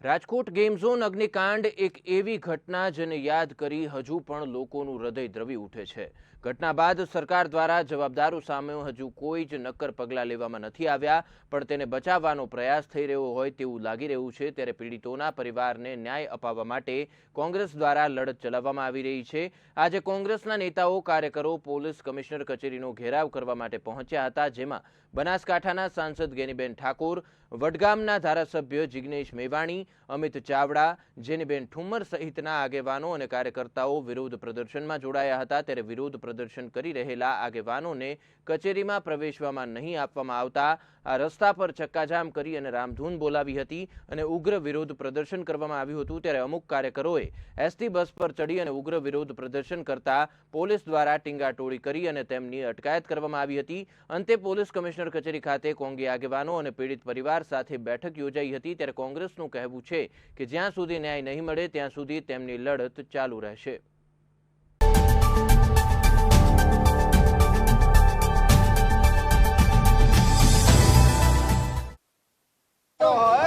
Rajkot game zone અગ્નિકાંડ એક એવી ઘટના જેને યાદ કરી હજુ પણ લોકોનું હૃદય દ્રવી ઉઠે છે. ઘટના બાદ સરકાર દ્વારા જવાબદારો સામે હજુ કોઈ જ નક્કર પગલાં લેવામાં નથી આવ્યા, પણ તેને બચાવવાનો પ્રયાસ થઈ રહ્યો હોય તેવું લાગી રહ્યું છે. ત્યારે પીડિતોના પરિવારને ન્યાય અપાવવા માટે કોંગ્રેસ દ્વારા લડત ચલાવવામાં આવી રહી છે. આજે કોંગ્રેસના નેતાઓ, કાર્યકરો, પોલીસ કમિશનર કચેરીનો ઘેરાવ કરવા માટે પહોંચ્યા હતા, જેમાં બનાસકાંઠાના સાંસદ ગેનીબેન ઠાકોર, વડગામના ધારાસભ્ય જિગ્નેશ મેવાણી અમિત ચાવડા, જેનીબેન ઠુમ્મર સહિતના આગેવાનો અને કાર્યકર્તાઓ વિરોધ પ્રદર્શનમાં જોડાયા હતા. ત્યારે વિરોધ પ્રદર્શન કરી રહેલા આગેવાનોને કચેરીમાં પ્રવેશવામાં નહીં આપવામાં આવતા, આ રસ્તા પર ચક્કાજામ કરી અને રામધૂન બોલાવી હતી અને ઉગ્ર વિરોધ પ્રદર્શન કરવામાં આવ્યું હતું. ત્યારે અમુક કાર્યકરોએ એસટી બસ પર ચડી અને ઉગ્ર વિરોધ પ્રદર્શન કરતા પોલીસ દ્વારા ટીંગાટોળી કરી અને તેમની અટકાયત કરવામાં આવી હતી. અંતે પોલીસ કમિશનર કચેરી ખાતે કોંગી આગેવાનો અને પીડિત પરિવાર સાથે બેઠક યોજાઈ હતી. ત્યારે કોંગ્રેસનું કહેવું છે કે જ્યાં સુધી ન્યાય નહીં મળે ત્યાં સુધી તેમની લડત ચાલુ રહેશે.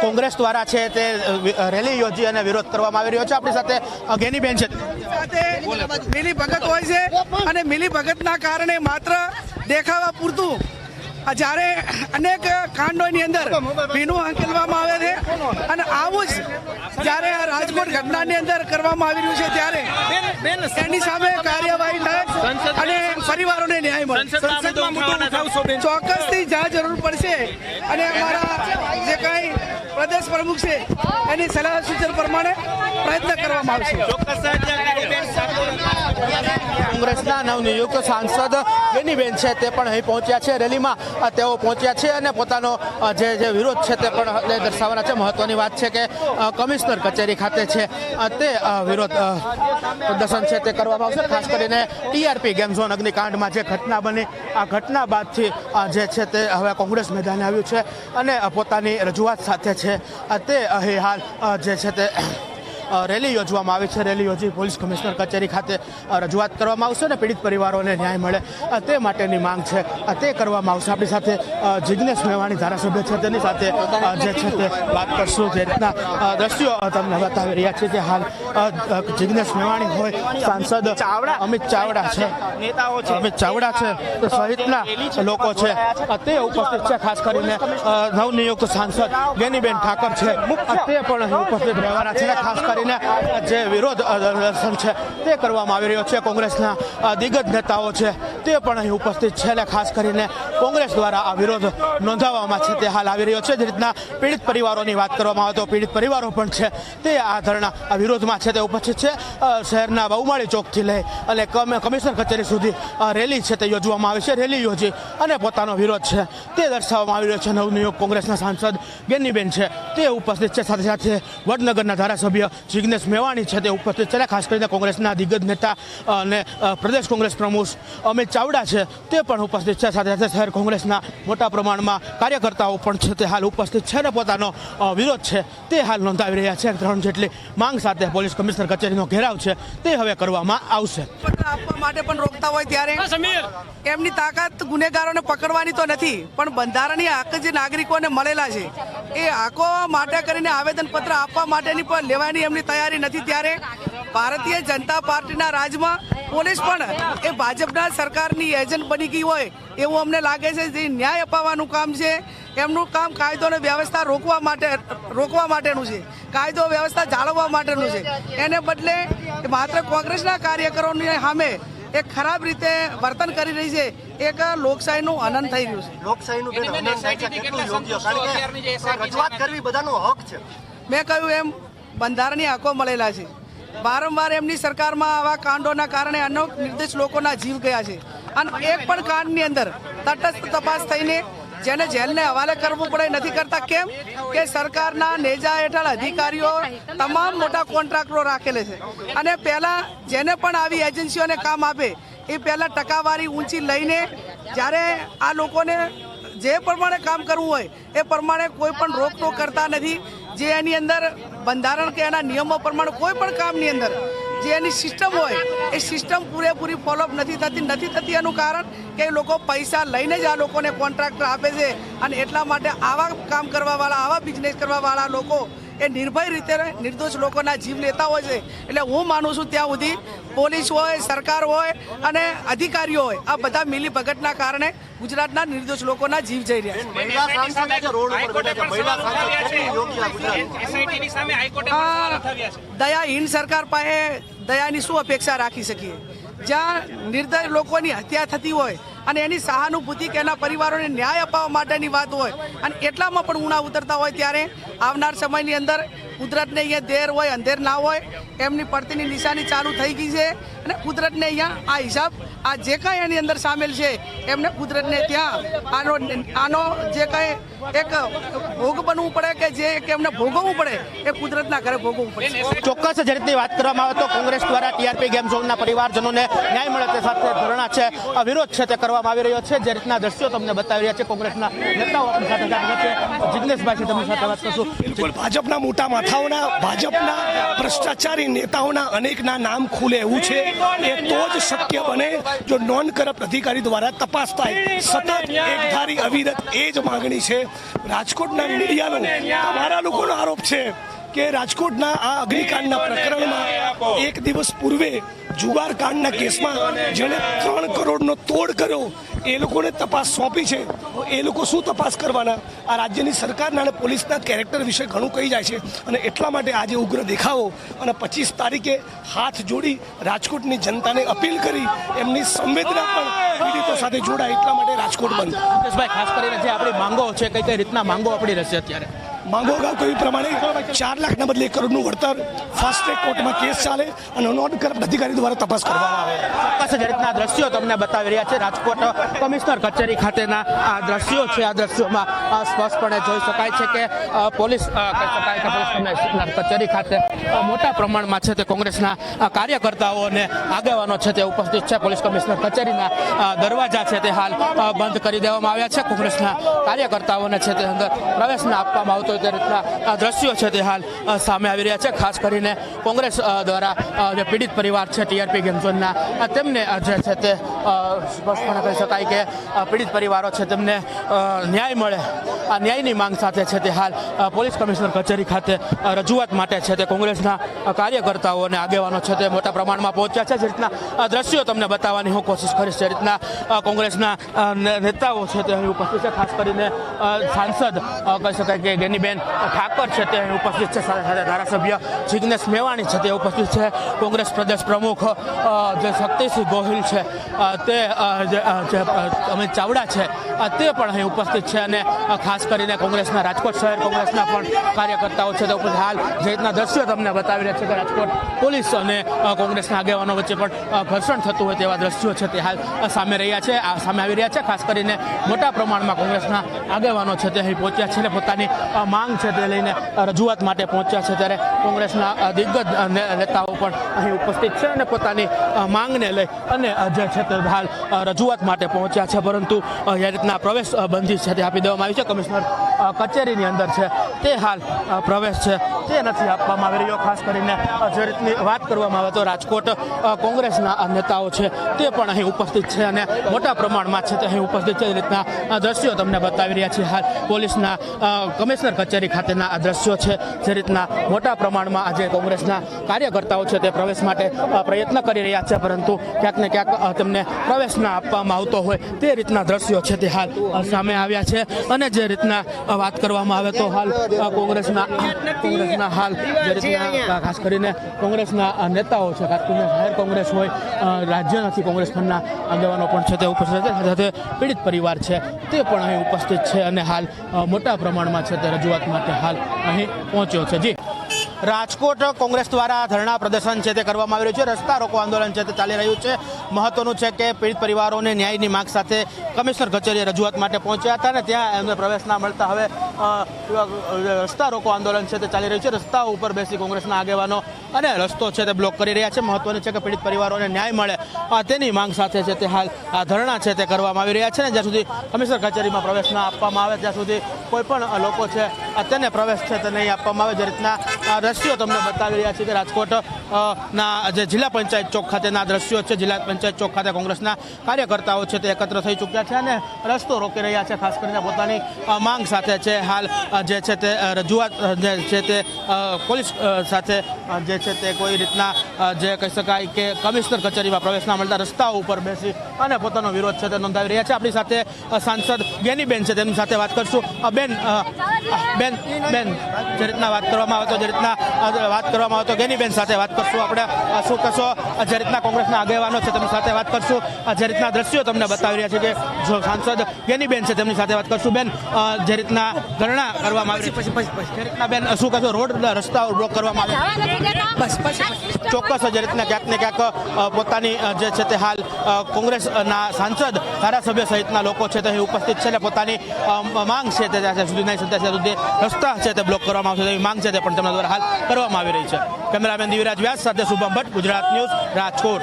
કોંગ્રેસ દ્વારા છે તે રેલી યોજી અને વિરોધ કરવામાં આવી રહ્યો છે. આપણી સાથે અ, ગેનીબેન છે. સાથે મિલી ભગત હોય છે અને મિલી ભગતના કારણે માત્ર દેખાવા પૂરતું જ્યારે અનેક કાંડોની અંદર ભીનું હંકેલવામાં આવે છે અને આવું જ જ્યારે આ રાજકોટ ઘટનાની અંદર કરવામાં આવી રહ્યું છે ત્યારે એની સામે કાર્યવાહી થાય અને પરિવારોને ન્યાય મળે. ચોક્કસથી જ્યાં જરૂર પડશે અને અમારા જે કાંઈ પ્રદેશ પ્રમુખ છે એની સલાહ સૂચન પ્રમાણે પ્રયત્ન કરવામાં આવશે. કોંગ્રેસના નવનિયુક્ત સાંસદ ગેનીબેન છે તે પણ અહીં પહોંચ્યા છે. રેલીમાં તેઓ પહોંચ્યા છે અને પોતાનો જે જે વિરોધ છે તે પણ દર્શાવવાના છે. મહત્વની વાત છે કે કમિશનર કચેરી ખાતે છે તે વિરોધ પ્રદર્શન છે તે કરવામાં આવશે. ખાસ કરીને ટીઆરપી ગેમ ઝોન અગ્નિકાંડમાં જે ઘટના બની, આ ઘટના બાદથી જે છે તે હવે કોંગ્રેસ મેદાને આવ્યું છે અને પોતાની રજૂઆત સાથે છે. તે અહીં હાલ જે છે તે રેલી યોજવામાં આવી છે. રેલી યોજી પોલીસ કમિશનર કચેરી ખાતે રજૂઆત કરવામાં આવશે અને પીડિત પરિવારોને ન્યાય મળે. તે માટેની માંગ છે. તે કરવામાં આવશે. આપણી સાથે જિજ્ઞેશ મેવાણી ધારાસભ્ય છે. તેની સાથે જે છે તે વાત કરશું. જે રીતના દ્રશ્યો તમને બતાવી રહ્યા છે કે હાલ જિજ્ઞેશ મેવાણી હોય સાંસદ અમિત ચાવડા. છે. નેતાઓ છે. અમિત ચાવડા છે. સહિતના લોકો છે. તે ઉપસ્થિત છે ખાસ કરીને નવનિયુક્ત સાંસદ ગેનીબેન ઠાકર છે. તે પણ ઉપસ્થિત રહેવાના છે. ખાસ કરીને જે વિરોધ પ્રદર્શન દર્શન છે તે કરવામાં આવી રહ્યો છે. કોંગ્રેસના દિગ્ગજ નેતાઓ છે તે પણ અહીં ઉપસ્થિત છે. અને ખાસ કરીને કોંગ્રેસ દ્વારા આ વિરોધ નોંધાવવામાં છે તે હાલ આવી રહ્યો છે. જે રીતના પીડિત પરિવારોની વાત કરવામાં આવે તો પીડિત પરિવારો પણ છે તે આ ધરણા આ વિરોધમાં છે. તે ઉપસ્થિત છે. શહેરના બહુમાળી ચોકથી લઈ અને કમ- કમિશનર કચેરી સુધી રેલી છે તે યોજવામાં આવી છે. રેલી યોજી અને પોતાનો વિરોધ છે તે દર્શાવવામાં આવી રહ્યો છે. નવનિયુક્ત કોંગ્રેસના સાંસદ ગેનીબેન છે તે ઉપસ્થિત છે. સાથે સાથે વડનગરના ધારાસભ્ય જિગ્નેશ મેવાણી છે તે ઉપસ્થિત છે. ખાસ કરીને કોંગ્રેસના દિગ્ગજ નેતા અને પ્રદેશ કોંગ્રેસ પ્રમુખ અમિત ચાવડા છે તે પણ ઉપસ્થિત છે. સાથે સાથે શહેર કોંગ્રેસના મોટા પ્રમાણમાં કાર્યકર્તાઓ પણ છે તે હાલ ઉપસ્થિત છે અને પોતાનો વિરોધ છે તે હાલ નોંધાવી રહ્યા છે. ત્રણ જેટલી માંગ સાથે પોલીસ કમિશનર કચેરીનો ઘેરાવ છે તે હવે કરવામાં આવશે. પત્ર આપવા માટે પણ રોકતા હોય ત્યારે એમની તાકાત ગુનેગારોને પકડવાની તો નથી પણ બંધારણીય હક જે નાગરિકોને મળેલા છે એ હકો માટે કરીને આવેદનપત્ર આપવા માટેની પણ લેવાની એમની તૈયારી નથી. ત્યારે ભારતીય જનતા પાર્ટીના રાજમાં પોલીસ પણ એ ભાજપના સરકારની એજન્ટ બની ગઈ હોય એવું અમને લાગે છે. જે ન્યાય અપાવવાનું કામ છે એમનું કામ કાયદો અને વ્યવસ્થા રોકવા માટે રોકવા માટેનું છે. કાયદો વ્યવસ્થા જાળવવા માટેનું છે. એને બદલે એ માત્ર કોંગ્રેસના કાર્યકરોની સામે એ ખરાબ રીતે વર્તન કરી રહી છે. એક લોકશાહીનું હનન થઈ રહ્યું છે. લોકશાહીનું રજૂઆત કરવી બધાનો હક છે. મેં કહ્યું એમ બંધારણીય હકો મળેલા છે. વારંવાર એમની સરકારમાં આવા કાંડોના કારણે અનેક નિર્દોષ લોકોના જીવ ગયા છે. અને એક પણ કાંડની અંદર તટસ્થ તપાસ થઈને જેને જેલને હવાલે કરવું પડે નથી કરતા. કેમ? કે સરકારના નેજા હેઠળ અધિકારીઓ તમામ મોટા કોન્ટ્રાક્ટરો રાખેલે છે. અને પહેલાં જેને પણ આવી એજન્સીઓને કામ આપે, એ પહેલાં ટકાવારી ઊંચી લઈને જ્યારે આ લોકોને જે પ્રમાણે કામ કરવું હોય, એ પ્રમાણે કોઈ પણ રોકટોક કરતા નથી. જે એની અંદર બંધારણ કે એના નિયમો પ્રમાણે કોઈ પણ કામની અંદર જે એની સિસ્ટમ હોય, એ સિસ્ટમ પૂરેપૂરી ફોલોઅપ નથી થતી. નથી થતી એનું કારણ કે લોકો પૈસા લઈને જ આ લોકોને કોન્ટ્રાક્ટર આપે છે અને એટલા માટે આવા કામ કરવાવાળા, આવા બિઝનેસ કરવાવાળા લોકો એ નિર્ભય રીતે, નિર્દોષ લોકોના જીવ લેતા હોય છે. એટલે હું માનું છું ત્યાં સુધી પોલીસ હોય સરકાર હોય અને અધિકારીઓ હોય આ બધા મિલી ભગતના કારણે ગુજરાતના નિર્દોષ લોકોના જીવ જઈ રહ્યા છે. છે દયાહીન સરકાર પાસે દયાની શું અપેક્ષા રાખી શકીએ? જ્યાં નિર્દય લોકોની હત્યા થતી હોય અને એની સહાનુભૂતિ કે એના પરિવારોને ન્યાય અપાવવા માટેની વાત હોય અને એટલામાં પણ ઉણા ઉતરતા હોય ત્યારે આવનાર સમયની અંદર કુદરતને અહીંયા દેર હોય અંધેર ના હોય એમની પડતીની નિશાની ચાલુ થઈ ગઈ છે. અને કુદરતને અહીંયા આ હિસાબ આ જે કાંઈ એની અંદર સામેલ છે એમને કુદરતને ત્યાં આનો આનો જે કાંઈ એક ભોગ બનવું પડે કે જે કે એમને ભોગવવું પડે એ કુદરતના ઘરે ભોગવવું પડે. ચોક્કસ જે રીતની વાત કરવામાં આવે તો કોંગ્રેસ દ્વારા ટીઆરપી ગેમ ઝોનના પરિવારજનોને ન્યાય મળે તે સાથે ધોરણા છે આ વિરોધ છે તે કરવામાં આવી રહ્યો છે. જે રીતના દ્રશ્યો તમને બતાવી રહ્યા છે કોંગ્રેસના નેતાઓ આપણી સાથે છે જિગ્નેશભાઈ છે તેમની સાથે વાત કરશું. ભાજપના મોટા માથાઓના ભાજપના ભ્રષ્ટાચારી નેતાઓના અનેકના નામ ખુલે એવું છે. એ તો જ શક્ય બને જો નોન કરપ્ટ અધિકારી દ્વારા તપાસ થાય સતત એકધારી અવિરત એ જ માગણી છે. રાજકોટના મીડિયાનો તમારા લોકોનો આરોપ છે કે રાજકોટના આ અગ્નિકાંડના પ્રકરણમાં એક દિવસ પૂર્વે જુગાર કાંડના કેસમાં જેણે ત્રણ કરોડનો તોડ કર્યો, એ લોકોને તપાસ સોંપી છે. એ લોકો શું તપાસ કરવાના? આ રાજ્યની સરકારના અને પોલીસના કેરેક્ટર વિશે ઘણું કહી જાય છે. અને એટલા માટે આજે ઉગ્ર દેખાવો અને પચીસ તારીખે હાથ જોડી રાજકોટની જનતાને અપીલ કરી, એમની સંવેદના પણ પીડિતો સાથે જોડાય એટલા માટે રાજકોટ બંધ. ખાસ કરીને જે આપણી માંગો છે, કઈ કઈ રીતના માંગો આપણી રહેશે અત્યારે? માંગો અગાઉ કહ્યું પ્રમાણે ચાર લાખના બદલે એક કરોડનું વળતર ફાસ્ટ ટ્રેક કોર્ટમાં કેસ ચાલે અને નોન અધિકારી દ્વારા તપાસ કરવામાં આવે. રીતના દ્રશ્યો તમને બતાવી રહ્યા છે. રાજકોટ કમિશનર કચેરી ખાતેના આ દ્રશ્યો છે. આ દ્રશ્યોમાં સ્પષ્ટપણે જોઈ શકાય છે કે પોલીસ કચેરી ખાતે મોટા પ્રમાણમાં છે તે કોંગ્રેસના કાર્યકર્તાઓ અને આગેવાનો છે તે ઉપસ્થિત છે. પોલીસ કમિશનર કચેરીના દરવાજા છે તે હાલ બંધ કરી દેવામાં આવ્યા છે. કોંગ્રેસના કાર્યકર્તાઓને છે તે અંદર પ્રવેશ આપવામાં આવતો તે દ્રશ્યો છે તે હાલ સામે આવી રહ્યા છે, ખાસ કરીને કોંગ્રેસ દ્વારા જે પીડિત પરિવાર છે, ટીઆરપી ગેમઝોનના તેમને જે છે તે સ્પષ્ટપણે કહી શકાય કે પીડિત પરિવારો છે, તેમને ન્યાય મળે, આ ન્યાયની માંગ સાથે છે તે હાલ પોલીસ કમિશનર કચેરી ખાતે રજૂઆત માટે છે તે કોંગ્રેસના કાર્યકર્તાઓ અને આગેવાનો છે તે મોટા પ્રમાણમાં પહોંચ્યા છે. જે રીતના દ્રશ્યો તમને બતાવવાની હું કોશિશ કરીશ. જે રીતના કોંગ્રેસના નેતાઓ છે તે અહીં ઉપસ્થિત છે, ખાસ કરીને સાંસદ કહી શકાય કે ગેનીબેન ઠાકર છે તે ઉપસ્થિત છે, સાથે સાથે ધારાસભ્ય જિગ્નેશ મેવાણી છે તે ઉપસ્થિત છે, કોંગ્રેસ પ્રદેશ પ્રમુખ જે શક્તિસિંહ ગોહિલ છે તે જે અમિત ચાવડા છે તે પણ અહીં ઉપસ્થિત છે અને ખાસ કરીને કોંગ્રેસના રાજકોટ શહેર કોંગ્રેસના પણ કાર્યકર્તાઓ છે તે ઉપસ્થિત. હાલ જે રીતના દ્રશ્યો તમને બતાવી રહ્યા છે કે રાજકોટ પોલીસ અને કોંગ્રેસના આગેવાનો વચ્ચે પણ ઘર્ષણ થતું હોય તેવા દ્રશ્યો છે તે હાલ સામે રહ્યા છે, આ સામે આવી રહ્યા છે, ખાસ કરીને મોટા પ્રમાણમાં કોંગ્રેસના આગેવાનો છે તે અહીં પહોંચ્યા છે અને પોતાની માંગ છે તે લઈને રજૂઆત માટે પહોંચ્યા છે ત્યારે કોંગ્રેસના દિગ્ગજ નેતાઓ પણ અહીં ઉપસ્થિત છે અને પોતાની માંગને લઈ અને જે છે તે હાલ રજૂઆત માટે પહોંચ્યા છે. પરંતુ જે રીતના પ્રવેશ બંધી છે તે આપી દેવામાં આવી છે. કમિશનર કચેરીની અંદર છે તે હાલ પ્રવેશ છે તે નથી આપવામાં આવી રહ્યો. ખાસ કરીને જે રીતની વાત કરવામાં આવે તો રાજકોટ કોંગ્રેસના નેતાઓ છે તે પણ અહીં ઉપસ્થિત છે અને મોટા પ્રમાણમાં છે તે અહીં ઉપસ્થિત છે. એ રીતના દ્રશ્યો તમને બતાવી રહ્યા છે હાલ પોલીસના કમિશનર કચેરી ખાતેના આ દ્રશ્યો છે. જે રીતના મોટા પ્રમાણમાં આજે કોંગ્રેસના કાર્યકર્તાઓ છે તે પ્રવેશ માટે પ્રયત્ન કરી રહ્યા છે પરંતુ ક્યાંક ને ક્યાંક તેમને પ્રવેશ ના આપવામાં આવતો હોય તે રીતના દ્રશ્યો છે તે હાલ સામે આવ્યા છે. અને જે રીતના વાત કરવામાં આવે તો હાલ કોંગ્રેસના કોંગ્રેસના હાલ જે રીતના ખાસ કરીને કોંગ્રેસના નેતાઓ છે ખાસ કરીને જાહેર કોંગ્રેસ હોય રાજ્ય રાજ્યમાંથી કોંગ્રેસ ફંડના આગેવાનો પણ છે તે ઉપસ્થિત છે. સાથે સાથે પીડિત પરિવાર છે તે પણ અહીં ઉપસ્થિત છે અને હાલ મોટા પ્રમાણમાં છે તે રજૂઆત માટે હાલ અહીં પહોંચ્યો છે. જી. રાજકોટ કોંગ્રેસ દ્વારા ધરણા પ્રદર્શન છે તે કરવામાં આવી રહ્યું છે. રસ્તા રોકો આંદોલન છે તે ચાલી રહ્યું છે. મહત્વનું છે કે પીડિત પરિવારોને ન્યાયની માંગ સાથે કમિશનર કચેરીએ રજૂઆત માટે પહોંચ્યા હતા અને ત્યાં એમને પ્રવેશ ના મળતા હવે રસ્તા રોકો આંદોલન છે તે ચાલી રહ્યું છે. રસ્તા ઉપર બેસી કોંગ્રેસના આગેવાનો અને રસ્તો છે તે બ્લોક કરી રહ્યા છે. મહત્વનું છે કે પીડિત પરિવારોને ન્યાય મળે. તેની માંગ સાથે છે તે હાલ, આ ધરણા છે તે કરવામાં આવી રહ્યા છે ને જ્યાં સુધી કમિશનર કચેરીમાં પ્રવેશ ના આપવામાં આવે, ત્યાં સુધી કોઈ પણ લોકો છે તેને પ્રવેશ છે તે નહીં આપવામાં આવે. જે રીતના દ્રશ્યો તમને બતાવી રહ્યા છીએ કે રાજકોટ ના, જે જિલ્લા પંચાયત ચોક ખાતેના દ્રશ્યો છે. જિલ્લા પંચાયત ચોક ખાતે કોંગ્રેસના કાર્યકર્તાઓ છે તે એકત્ર થઈ ચૂક્યા છે અને રસ્તો રોકી રહ્યા છે, ખાસ કરીને પોતાની માંગ સાથે છે. હાલ જે છે તે રજૂઆત જે છે તે પોલીસ સાથે જે છે તે કોઈ રીતના જે કહી શકાય કે કમિશનર કચેરીમાં પ્રવેશ ના મળતા રસ્તાઓ ઉપર બેસી અને પોતાનો વિરોધ છે તે નોંધાવી રહ્યા છે. આપણી સાથે સાંસદ ગેનીબેન છે. તેમની સાથે વાત કરશું. બેન બેન બેન, જે રીતના વાત કરવામાં આવે તો જે રીતના વાત કરવામાં આવે તો જ્ઞાનીબેન સાથે વાત કરશું આપણે. શું કરશો જે રીતના કોંગ્રેસના આગેવાનો છે તેમની સાથે વાત કરશું. જે રીતના દ્રશ્યો તમને બતાવી રહ્યા છે કે જો સાંસદ ગેનીબેન છે તેમની સાથે વાત કરશું. બેન જે રીતના ધરણા કરવામાં આવી પછી પછી જે રીતના બેન શું કહેશો રોડ રસ્તાઓ બ્લોક કરવામાં આવે. ચોક્કસ જે રીતના ક્યાંક ને ક્યાંક પોતાની જે છે તે હાલ કોંગ્રેસના સાંસદ ધારાસભ્ય સહિતના લોકો છે તે અહીં ઉપસ્થિત છે ને પોતાની માંગ છે તે ત્યાં સુધી નહીં સંતાય સુધી રસ્તા છે તે બ્લોક કરવામાં આવશે તેવી માંગ છે તે પણ તેમના દ્વારા હાલ કરવામાં આવી રહી છે. કેમેરામેન દિવ્યરાજ વ્યાસ સાથે શુભમ ભટ્ટ ગુજરાત ન્યૂઝ રાજકોટ.